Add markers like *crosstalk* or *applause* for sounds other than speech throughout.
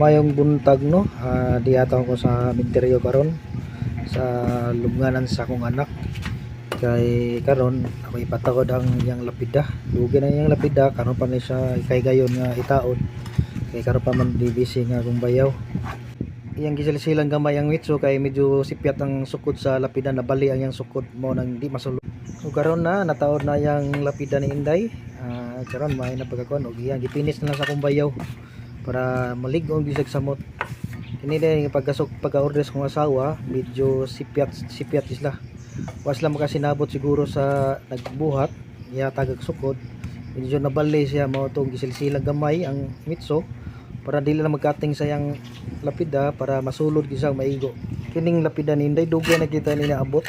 mayong buntag no? Ah, di ata ako sa minteryo karon sa lubnganan sa akong anak. Kay karon ako ipatagod ang iyang lapida. Dugi na iyang lapida karon pa ni siya kay gayon nga itaod kay karon pa man di busy nga akong bayaw. Iyang gisilsilang gamay ang mitso kay medyo sipyat ang sukod sa lapida na bali ang iyang sukod mo nang di masulod ug karon na nataod na iyang lapida ni Inday. Ah, karon may na pagkakuan ug iyang gipinis na sa akong bayaw para malig-on bisag samot kini din pagkasok pagka-order sa asawa medyo sipyat sipyat isla was lang makasinabot siguro sa nagbuhat iya tagag sukod. Medyo nabali siya mao tong gisilsilang gamay ang mitso para dili na magkating sayang lapida para masulod gisang maigo. Kining lapida ni Inday dugay na kita ni naabot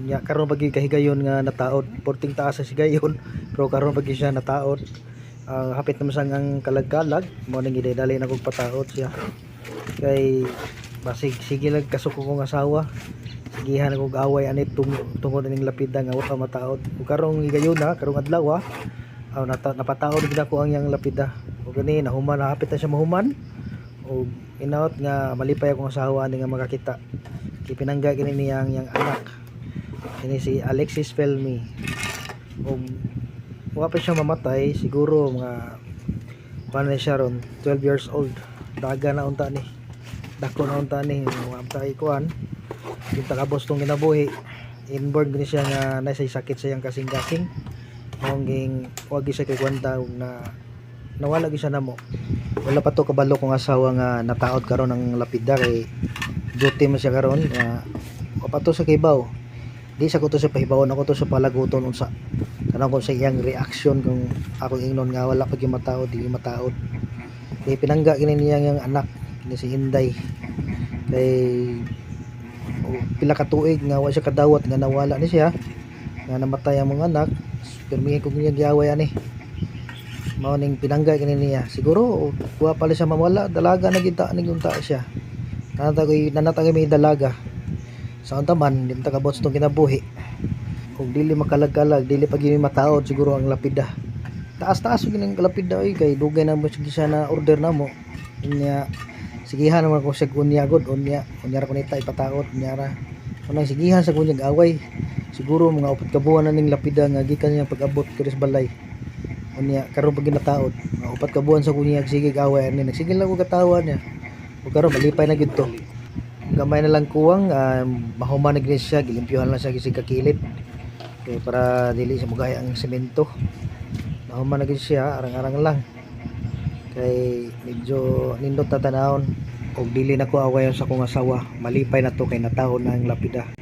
nya karon pagi kahigayon nga nataod. Porting taas sa sigayon *laughs* pero karon pagi siya nataod ang hapit naman sang ang kalag-kalag mo ning idadali na kog pataod siya. Kay basig sige lang kasuko kong asawa. Sigihan kog away anit tung tungod ning lapida nga wa mataod ug karong higayon na karong adlaw ah, aw nata, napataod gid ako ang yang lapida. Ug gani nahuman na hapit na siya mahuman. Ug inaot nga malipay akong asawa ani nga makakita. Kay pinangga kini niyang yang anak. Ini si Alexis Felmi. Ug wa pa siya mamatay. Siguro mga paano siya ron? 12 years old. Daga na unta ni. Dako na unta ni. Mga tay kuan. Yung takabos tong ginabuhi. Inborn gani siya nga nasa sakit sa iyang kasing-kasing. Mong ging wag siya kay ug na nawala gyud siya namo. Wala pa to kabalo kong asawa nga nataod karon ng lapida kay duty man siya karon. Wa pa to sa kibaw di sa ko sa pahibawon ako to sa palaguton unsa. Kanang kung sa iyang reaction kung ako ingnon nga wala pag mataod di mataod kay pinangga kini niya yang anak ni si Inday. Kay pila ka tuig nga wa siya kadawat nga nawala ni siya nga namatay ang mga anak pirmihin ko niya giaway ani. Mao ning pinangga kini niya. Siguro wa pala siya mawala dalaga na kita ning unta siya. Nanatagay nanatagay may dalaga sa unta man di ta kabot tong kinabuhi. Kung dili makalag-kalag dili pa gini mataod siguro ang lapida. Taas-taas yung ginang lapida oy kay dugay na mo siya na order na mo niya sigihan naman ko sa kunya god unya. Unya ra kunita ipataot unya ra. Unang sigihan sa kunya away. Siguro mga upat ka buwan na ning lapida nga gikan niya pag-abot kiris balay. Unya karon pag ginataod upat ka buwan sa kunya sige away ani nagsige lang ko katawa niya. Ug karon malipay na gid to gamay na lang kuwang uh, mahuman na siya gilimpyuhan lang siya gisig kakilid kay para dili siya mugaya ang semento. Mahuman siya arang-arang lang. Kay medyo nindot tatanahon og dili na ko sa kong asawa. Malipay na to kay natahon na ang lapida